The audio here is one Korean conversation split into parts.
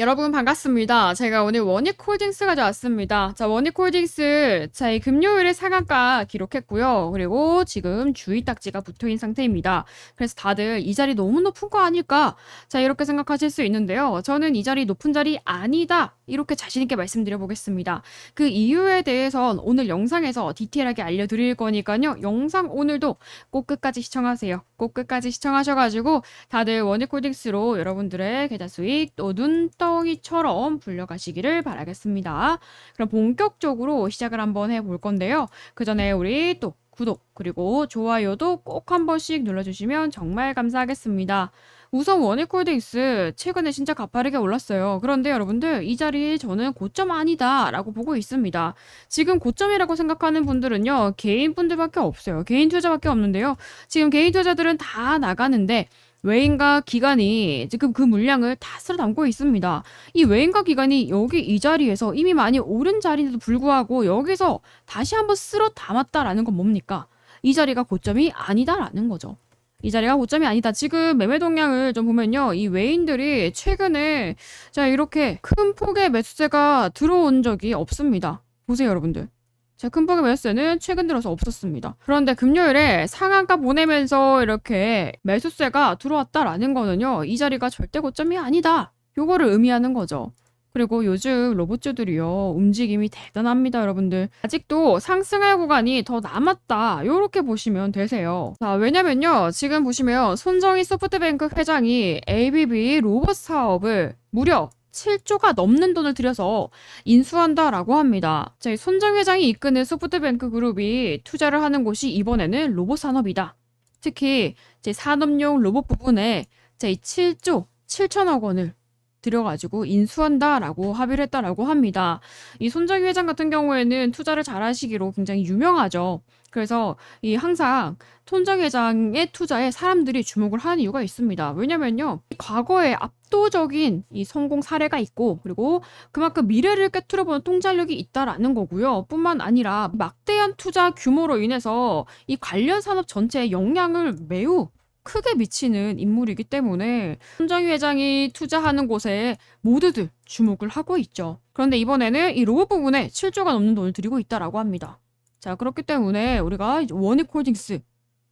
여러분 반갑습니다. 제가 오늘 원익 홀딩스 가져왔습니다. 자, 원익 홀딩스 자, 이 금요일에 상한가 기록했고요. 그리고 지금 주의 딱지가 붙어있는 상태입니다. 그래서 다들 이 자리 너무 높은 거 아닐까? 자, 이렇게 생각하실 수 있는데요. 저는 이 자리 높은 자리 아니다. 이렇게 자신있게 말씀드려 보겠습니다. 그 이유에 대해선 오늘 영상에서 디테일하게 알려드릴 거니까요. 영상 오늘도 꼭 끝까지 시청하세요. 꼭 끝까지 시청하셔가지고 다들 원익홀딩스로 여러분들의 계좌 수익 또 눈덩이처럼 불려가시기를 바라겠습니다. 그럼 본격적으로 시작을 한번 해볼 건데요. 그 전에 우리 또 구독 그리고 좋아요도 꼭 한 번씩 눌러주시면 정말 감사하겠습니다. 우선 원익홀딩스 최근에 진짜 가파르게 올랐어요. 그런데 여러분들 이 자리 저는 고점 아니다 라고 보고 있습니다. 지금 고점이라고 생각하는 분들은요. 개인 분들밖에 없어요. 개인 투자밖에 없는데요. 지금 개인 투자들은 다 나가는데 외인과 기관이 지금 그 물량을 다 쓸어 담고 있습니다. 이 외인과 기관이 여기 이 자리에서 이미 많이 오른 자리인데도 불구하고 여기서 다시 한번 쓸어 담았다라는 건 뭡니까? 이 자리가 고점이 아니다라는 거죠. 이 자리가 고점이 아니다. 지금 매매 동향을 좀 보면요. 이 외인들이 최근에 자 이렇게 큰 폭의 매수세가 들어온 적이 없습니다. 보세요 여러분들. 자, 큰 폭의 매수세는 최근 들어서 없었습니다. 그런데 금요일에 상한가 보내면서 이렇게 매수세가 들어왔다라는 거는요. 이 자리가 절대 고점이 아니다. 요거를 의미하는 거죠. 그리고 요즘 로봇주들이요 움직임이 대단합니다 여러분들 아직도 상승할 구간이 더 남았다 요렇게 보시면 되세요 자 왜냐면요 지금 보시면 손정희 소프트뱅크 회장이 ABB 로봇 사업을 무려 7조가 넘는 돈을 들여서 인수한다라고 합니다. 자, 손정 회장이 이끄는 소프트뱅크 그룹이 투자를 하는 곳이 이번에는 로봇 산업이다. 특히 제 산업용 로봇 부분에 제 7조 7천억 원을 들여가지고 인수한다라고 합의를 했다라고 합니다. 이 손정희 회장 같은 경우에는 투자를 잘 하시기로 굉장히 유명하죠. 그래서 이 항상 손정 회장의 투자에 사람들이 주목을 하는 이유가 있습니다. 왜냐면요. 과거에 압도적인 이 성공 사례가 있고 그리고 그만큼 미래를 꿰뚫어보는 통찰력이 있다라는 거고요. 뿐만 아니라 막대한 투자 규모로 인해서 이 관련 산업 전체에 영향을 매우 크게 미치는 인물이기 때문에 손정희 회장이 투자하는 곳에 모두들 주목을 하고 있죠. 그런데 이번에는 이 로봇 부분에 7조가 넘는 돈을 들이고 있다라고 합니다. 자, 그렇기 때문에 우리가 원익홀딩스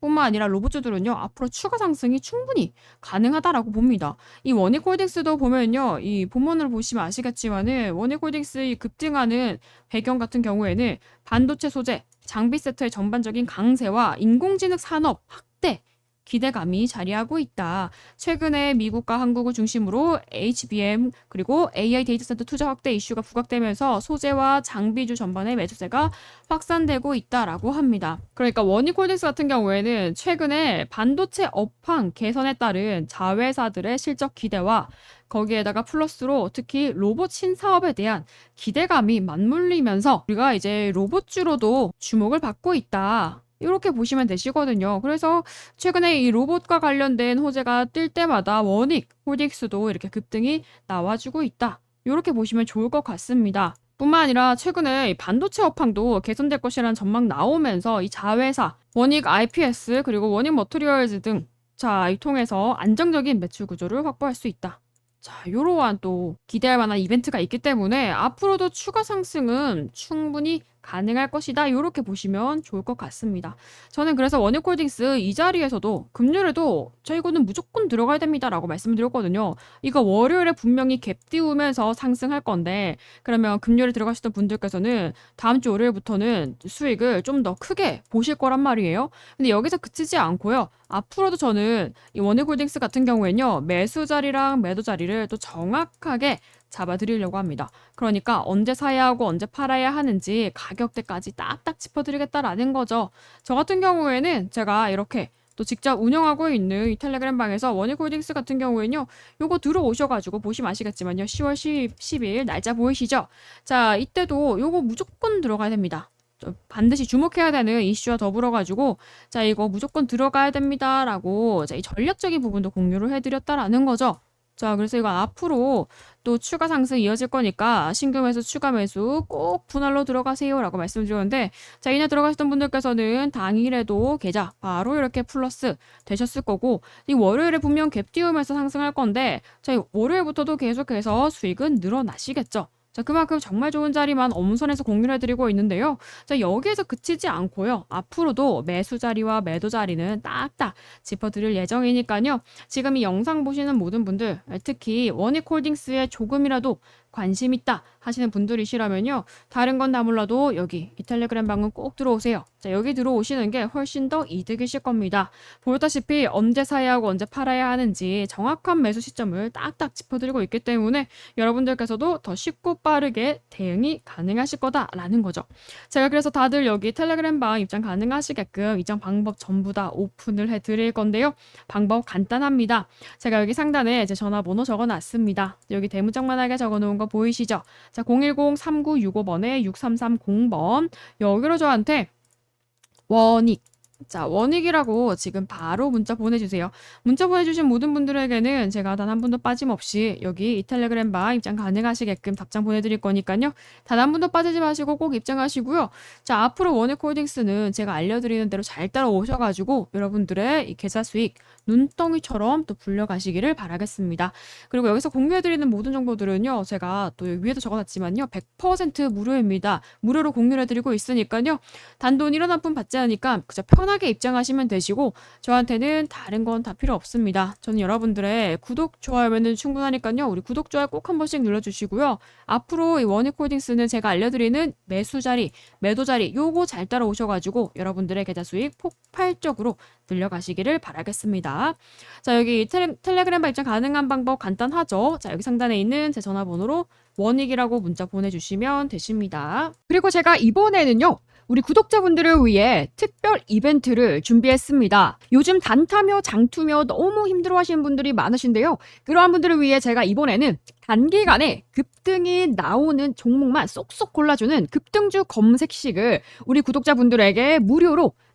뿐만 아니라 로봇주들은요 앞으로 추가 상승이 충분히 가능하다라고 봅니다. 이 원익홀딩스도 보면요 이 본문을 보시면 아시겠지만은 원익홀딩스의 급증하는 배경 같은 경우에는 반도체 소재, 장비 세트의 전반적인 강세와 인공지능 산업 확대 기대감이 자리하고 있다. 최근에 미국과 한국을 중심으로 HBM 그리고 AI 데이터 센터 투자 확대 이슈가 부각되면서 소재와 장비주 전반의 매수세가 확산되고 있다라고 합니다. 그러니까 원익홀딩스 같은 경우에는 최근에 반도체 업황 개선에 따른 자회사들의 실적 기대와 거기에다가 플러스로 특히 로봇 신사업에 대한 기대감이 맞물리면서 우리가 이제 로봇주로도 주목을 받고 있다. 이렇게 보시면 되시거든요. 그래서 최근에 이 로봇과 관련된 호재가 뜰 때마다 원익, 홀딩스도 이렇게 급등이 나와주고 있다. 이렇게 보시면 좋을 것 같습니다. 뿐만 아니라 최근에 반도체 업황도 개선될 것이라는 전망 나오면서 이 자회사, 원익 IPS 그리고 원익 머트리얼즈 등 자, 이 통해서 안정적인 매출 구조를 확보할 수 있다. 자, 이러한 또 기대할 만한 이벤트가 있기 때문에 앞으로도 추가 상승은 충분히 가능할 것이다. 이렇게 보시면 좋을 것 같습니다. 저는 그래서 원익홀딩스 이 자리에서도 금요일에도 저 이거는 무조건 들어가야 됩니다라고 말씀을 드렸거든요. 이거 월요일에 분명히 갭 띄우면서 상승할 건데 그러면 금요일에 들어가시던 분들께서는 다음 주 월요일부터는 수익을 좀 더 크게 보실 거란 말이에요. 근데 여기서 그치지 않고요. 앞으로도 저는 이 원익홀딩스 같은 경우에는요. 매수 자리랑 매도 자리를 또 정확하게 잡아드리려고 합니다. 그러니까 언제 사야 하고 언제 팔아야 하는지 가격대까지 딱딱 짚어드리겠다라는 거죠. 저 같은 경우에는 제가 이렇게 또 직접 운영하고 있는 이 텔레그램 방에서 원익홀딩스 같은 경우에는요. 요거 들어오셔가지고 보시면 아시겠지만요. 10월 10, 10일 날짜 보이시죠? 자, 이때도 요거 무조건 들어가야 됩니다. 반드시 주목해야 되는 이슈와 더불어 가지고 자 이거 무조건 들어가야 됩니다라고 자, 이 전략적인 부분도 공유를 해드렸다라는 거죠. 자, 그래서 이건 앞으로 또 추가 상승 이어질 거니까 신규 매수, 추가 매수 꼭 분할로 들어가세요라고 말씀드렸는데 자, 이날 들어가셨던 분들께서는 당일에도 계좌 바로 이렇게 플러스 되셨을 거고 이 월요일에 분명 갭 띄우면서 상승할 건데 자, 월요일부터도 계속해서 수익은 늘어나시겠죠. 자, 그만큼 정말 좋은 자리만 엄선해서 공유를 해드리고 있는데요. 자, 여기에서 그치지 않고요. 앞으로도 매수 자리와 매도 자리는 딱딱 짚어드릴 예정이니까요. 지금 이 영상 보시는 모든 분들, 특히 원익 홀딩스에 조금이라도 관심 있다 하시는 분들이시라면요. 다른 건 다 몰라도 여기 이 텔레그램 방은 꼭 들어오세요. 자, 여기 들어오시는 게 훨씬 더 이득이실 겁니다. 보다시피 언제 사야 하고 언제 팔아야 하는지 정확한 매수 시점을 딱딱 짚어드리고 있기 때문에 여러분들께서도 더 쉽고 빠르게 대응이 가능하실 거다라는 거죠. 제가 그래서 다들 여기 텔레그램 방 입장 가능하시게끔 입장 방법 전부 다 오픈을 해드릴 건데요. 방법 간단합니다. 제가 여기 상단에 제 전화번호 적어놨습니다. 여기 대문짝만하게 적어놓은 거 보이시죠? 자, 010-3965번에 6330번. 여기로 저한테 원익. 자, 원익이라고 지금 바로 문자 보내주세요. 문자 보내주신 모든 분들에게는 제가 단 한 분도 빠짐없이 여기 이 텔레그램 바 입장 가능하시게끔 답장 보내드릴 거니까요. 단 한 분도 빠지지 마시고 꼭 입장하시고요. 자, 앞으로 원익 홀딩스는 제가 알려드리는 대로 잘 따라오셔가지고 여러분들의 이 계좌 수익 눈덩이처럼 또 불려가시기를 바라겠습니다. 그리고 여기서 공유해드리는 모든 정보들은요. 제가 또 위에도 적어놨지만요. 100% 무료입니다. 무료로 공유를 해드리고 있으니까요. 단돈 1원 한 푼 받지 않으니까 그저 편 하게 입장하시면 되시고 저한테는 다른 건 다 필요 없습니다. 저는 여러분들의 구독, 좋아요면 충분하니까요. 우리 구독, 좋아요 꼭 한 번씩 눌러주시고요. 앞으로 이 원익홀딩스는 제가 알려드리는 매수 자리, 매도 자리 요거 잘 따라오셔가지고 여러분들의 계좌 수익 폭발적으로 늘려가시기를 바라겠습니다. 자, 여기 텔레, 텔레그램 발전 가능한 방법 간단하죠. 자, 여기 상단에 있는 제 전화번호로 원익이라고 문자 보내주시면 되십니다. 그리고 제가 이번에는요. 우리 구독자분들을 위해 특별 이벤트를 준비했습니다. 요즘 단타며 장투며 너무 힘들어 하시는 분들이 많으신데요. 그러한 분들을 위해 제가 이번에는 단기간에 급등이 나오는 종목만 쏙쏙 골라주는 급등주 검색식을 우리 구독자분들에게 무료로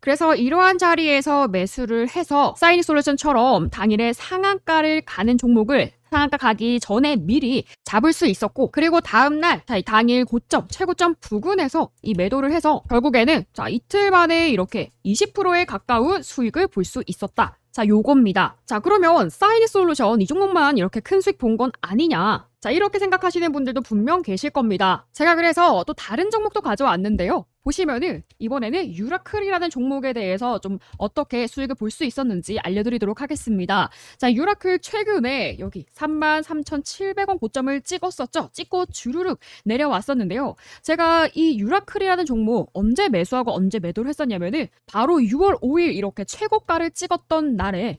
그래서 이러한 자리에서 매수를 해서 사이니 솔루션처럼 당일에 상한가를 가는 종목을 상한가 가기 전에 미리 잡을 수 있었고 그리고 다음날 당일 고점 최고점 부근에서 이 매도를 해서 결국에는 자 이틀 만에 이렇게 20%에 가까운 수익을 볼 수 있었다. 자 요겁니다. 자 그러면 사이니 솔루션 이 종목만 이렇게 큰 수익 본 건 아니냐? 자 이렇게 생각하시는 분들도 분명 계실 겁니다. 제가 그래서 또 다른 종목도 가져왔는데요. 보시면은 이번에는 유라클이라는 종목에 대해서 좀 어떻게 수익을 볼 수 있었는지 알려드리도록 하겠습니다. 자, 유라클 최근에 여기 33,700원 고점을 찍었었죠. 찍고 주르륵 내려왔었는데요. 제가 이 유라클이라는 종목 언제 매수하고 언제 매도를 했었냐면은 바로 6월 5일 이렇게 최고가를 찍었던 날에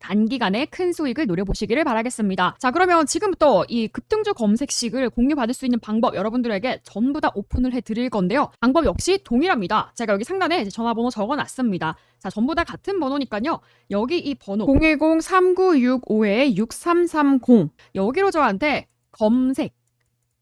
단기간에 큰 수익을 노려보시기를 바라겠습니다. 자, 그러면 지금부터 이 급등주 검색식을 공유받을 수 있는 방법 여러분들에게 전부 다 오픈을 해드릴 건데요. 방법 역시 동일합니다. 제가 여기 상단에 전화번호 적어놨습니다. 자, 전부 다 같은 번호니까요. 여기 이 번호 010-3965-6330 여기로 저한테 검색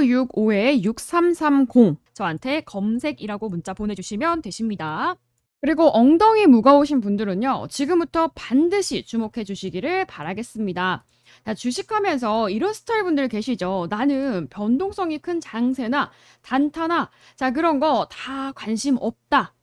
010-3965-6330 저한테 검색이라고 문자 보내주시면 되십니다. 그리고 엉덩이 무거우신 분들은요, 지금부터 반드시 주목해 주시기를 바라겠습니다. 자, 주식하면서 이런 스타일 분들 계시죠? 나는 변동성이 큰 장세나 단타나, 자, 그런 거 다 관심 없다.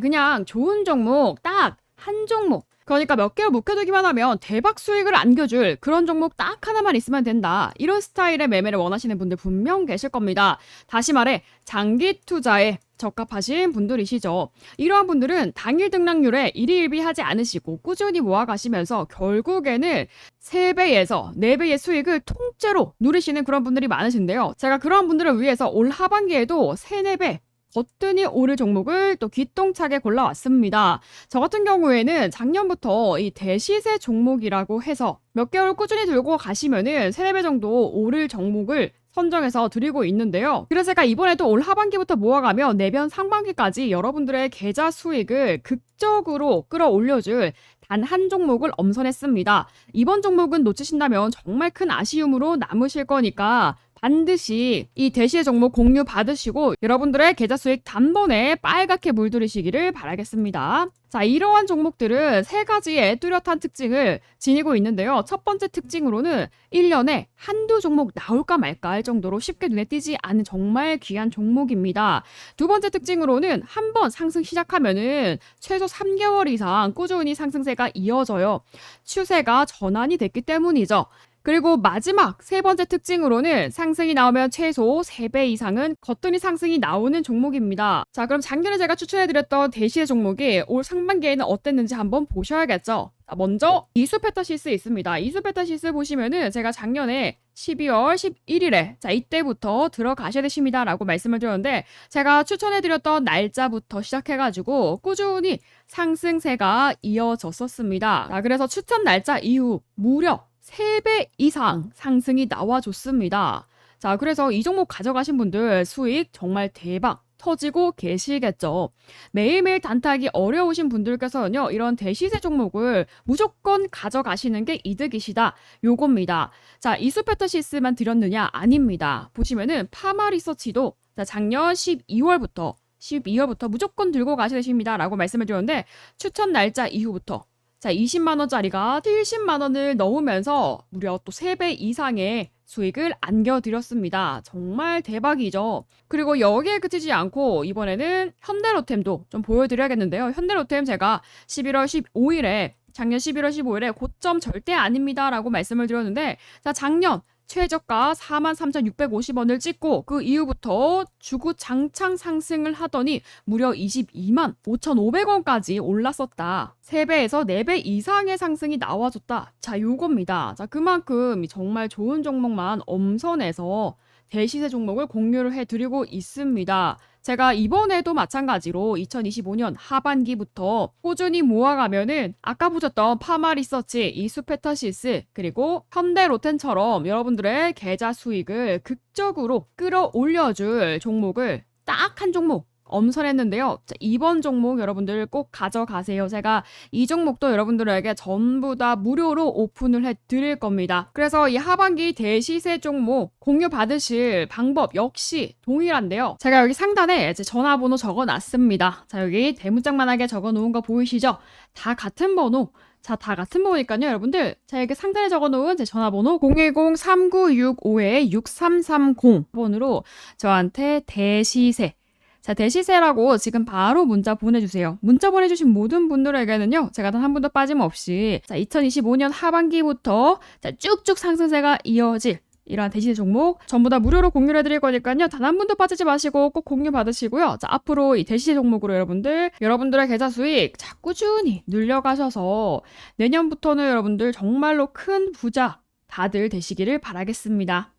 그냥 좋은 종목 딱 한 종목. 그러니까 몇 개를 묵혀두기만 하면 대박 수익을 안겨줄 그런 종목 딱 하나만 있으면 된다. 이런 스타일의 매매를 원하시는 분들 분명 계실 겁니다. 다시 말해, 장기 투자에 적합하신 분들이시죠. 이러한 분들은 당일 등락률에 일희일비 하지 않으시고 꾸준히 모아가시면서 결국에는 3배에서 4배의 수익을 통째로 누리시는 그런 분들이 많으신데요. 제가 그런 분들을 위해서 올 하반기에도 3, 4배 거뜬히 오를 종목을 또 기똥차게 골라왔습니다. 저 같은 경우에는 작년부터 이 대시세 종목이라고 해서 몇 개월 꾸준히 들고 가시면은 3, 4배 정도 오를 종목을 선정해서 드리고 있는데요. 그래서 제가 이번에도 올 하반기부터 모아가며 내년 상반기까지 여러분들의 계좌 수익을 극적으로 끌어올려줄 단 한 종목을 엄선했습니다. 이번 종목은 놓치신다면 정말 큰 아쉬움으로 남으실 거니까 반드시 이 대시의 종목 공유 받으시고 여러분들의 계좌 수익 단번에 빨갛게 물들이시기를 바라겠습니다. 자, 이러한 종목들은 세 가지의 뚜렷한 특징을 지니고 있는데요. 첫 번째 특징으로는 1년에 한두 종목 나올까 말까 할 정도로 쉽게 눈에 띄지 않은 정말 귀한 종목입니다. 두 번째 특징으로는 한 번 상승 시작하면은 최소 3개월 이상 꾸준히 상승세가 이어져요. 추세가 전환이 됐기 때문이죠. 그리고 마지막 세 번째 특징으로는 상승이 나오면 최소 3배 이상은 거뜬히 상승이 나오는 종목입니다. 자, 그럼 작년에 제가 추천해드렸던 대시의 종목이 올 상반기에는 어땠는지 한번 보셔야겠죠. 자, 먼저 이수페타시스 있습니다. 이수페타시스 보시면은 제가 작년에 12월 11일에 자 이때부터 들어가셔야 되십니다 라고 말씀을 드렸는데 제가 추천해드렸던 날짜부터 시작해가지고 꾸준히 상승세가 이어졌었습니다. 자, 그래서 추천 날짜 이후 무려 3배 이상 상승이 나와줬습니다. 자, 그래서 이 종목 가져가신 분들 수익 정말 대박 터지고 계시겠죠. 매일매일 단타하기 어려우신 분들께서는요, 이런 대시세 종목을 무조건 가져가시는 게 이득이시다. 요겁니다. 자, 이수페터시스만 드렸느냐? 아닙니다. 보시면은 파마 리서치도 자, 작년 12월부터 12월부터 무조건 들고 가셔야 되십니다. 라고 말씀을 드렸는데 추천 날짜 이후부터 자, 20만 원짜리가 70만 원을 넣으면서 무려 또 3배 이상의 수익을 안겨드렸습니다. 정말 대박이죠. 그리고 여기에 그치지 않고 이번에는 현대로템도 좀 보여드려야겠는데요. 현대로템 제가 11월 15일에 작년 11월 15일에 고점 절대 아닙니다. 라고 말씀을 드렸는데 자, 작년 최저가 43,650원을 찍고 그 이후부터 주구 장창 상승을 하더니 무려 22만 5,500원까지 올랐었다. 3배에서 4배 이상의 상승이 나와줬다. 자, 요겁니다. 자, 그만큼 정말 좋은 종목만 엄선해서 대시세 종목을 공유를 해드리고 있습니다. 제가 이번에도 마찬가지로 2025년 하반기부터 꾸준히 모아가면은 아까 보셨던 파마 리서치, 이수페터시스, 그리고 현대 로텐처럼 여러분들의 계좌 수익을 극적으로 끌어올려줄 종목을 딱 한 종목 엄선했는데요. 자, 이번 종목 여러분들 꼭 가져가세요. 제가 이 종목도 여러분들에게 전부 다 무료로 오픈을 해 드릴 겁니다. 그래서 이 하반기 대시세 종목 공유 받으실 방법 역시 동일한데요. 제가 여기 상단에 이제 전화번호 적어 놨습니다. 자, 여기 대문짝만하게 적어 놓은 거 보이시죠? 다 같은 번호. 자, 다 같은 번호니까요, 여러분들. 자, 여기 상단에 적어 놓은 제 전화번호 010-3965-6330 번으로 저한테 대시세 자, 대시세라고 지금 바로 문자 보내주세요. 문자 보내주신 모든 분들에게는요, 제가 단 한 분도 빠짐없이, 자, 2025년 하반기부터, 자, 쭉쭉 상승세가 이어질, 이러한 대시세 종목 전부 다 무료로 공유를 해드릴 거니까요. 단 한 분도 빠지지 마시고 꼭 공유 받으시고요. 자, 앞으로 이 대시세 종목으로 여러분들, 여러분들의 계좌 수익 자, 꾸준히 늘려가셔서 내년부터는 여러분들 정말로 큰 부자 다들 되시기를 바라겠습니다.